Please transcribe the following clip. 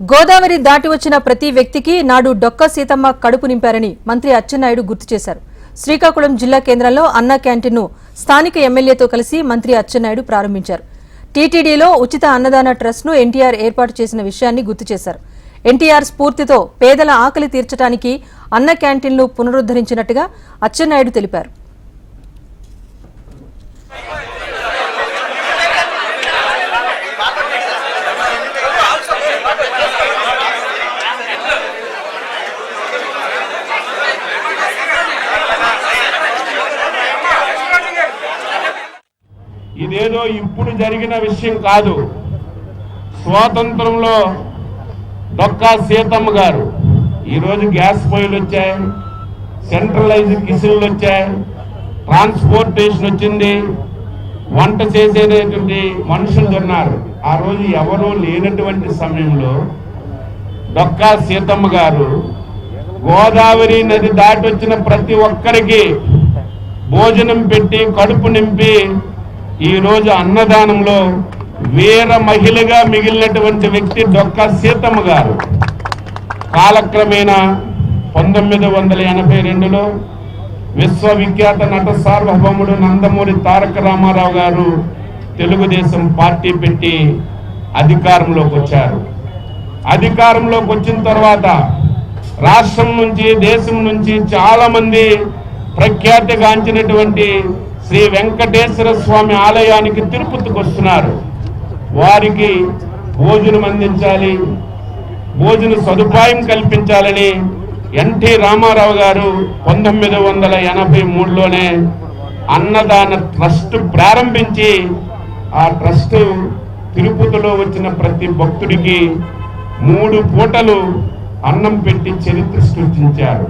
గోదావరి దాటి వచ్చిన ప్రతి వ్యక్తికి నాడు డొక్క సీతమ్మ కడుపు నింపారని మంత్రి అచ్చెన్నాయుడు గుర్తు చేశారు. శ్రీకాకుళం జిల్లా కేంద్రంలో అన్న క్యాంటీన్ను స్థానిక ఎమ్మెల్యేతో కలిసి మంత్రి అచ్చెన్నాయుడు ప్రారంభించారు. టీటీడీలో ఉచిత అన్నదాన ట్రస్ట్ను ఎన్టీఆర్ ఏర్పాటు చేసిన విషయాన్ని గుర్తు చేశారు. ఎన్టీఆర్ స్ఫూర్తితో పేదల ఆకలి తీర్చడానికి అన్న క్యాంటీన్లు పునరుద్ధరించినట్టుగా అచ్చెన్నాయుడు తెలిపారు. ఇదేదో ఇప్పుడు జరిగిన విషయం కాదు. స్వాతంత్రంలో డొక్కా సీతమ్మ గారు ఈరోజు గ్యాస్ పొయ్యిలు వచ్చాయి సెంట్రలైజ్ కిచెన్లు వచ్చాయి ట్రాన్స్పోర్టేషన్ వచ్చింది వంట చేసేటటువంటి మనుషులు ఉన్నారు. ఆ రోజు ఎవరూ లేనటువంటి సమయంలో డొక్కా సీతమ్మ గారు గోదావరి నది దాటి వచ్చిన ప్రతి ఒక్కరికి భోజనం పెట్టి కడుపు నింపి ఈరోజు అన్నదానంలో వీర మహిళగా మిగిలినటువంటి వ్యక్తి డొక్క సీతమ్మ గారు. కాలక్రమేణా పంతొమ్మిది వందల ఎనభై రెండులో విశ్వవిఖ్యాత నట సార్వభౌముడు నందమూరి తారక రామారావు గారు తెలుగుదేశం పార్టీ పెట్టి అధికారంలోకి వచ్చారు. అధికారంలోకి వచ్చిన తర్వాత రాష్ట్రం నుంచి దేశం నుంచి చాలామంది ప్రఖ్యాతిగాంచినటువంటి శ్రీ వెంకటేశ్వర స్వామి ఆలయానికి తిరుపతికి వస్తున్నారు. వారికి భోజనం అందించాలి భోజన సదుపాయం కల్పించాలని ఎన్టీ రామారావు గారు పంతొమ్మిది వందల ఎనభై మూడులోనే అన్నదాన ట్రస్ట్ ప్రారంభించి ఆ ట్రస్ట్ తిరుపతిలో వచ్చిన ప్రతి భక్తుడికి మూడు పూటలు అన్నం పెట్టి చరిత్ర సృష్టించారు.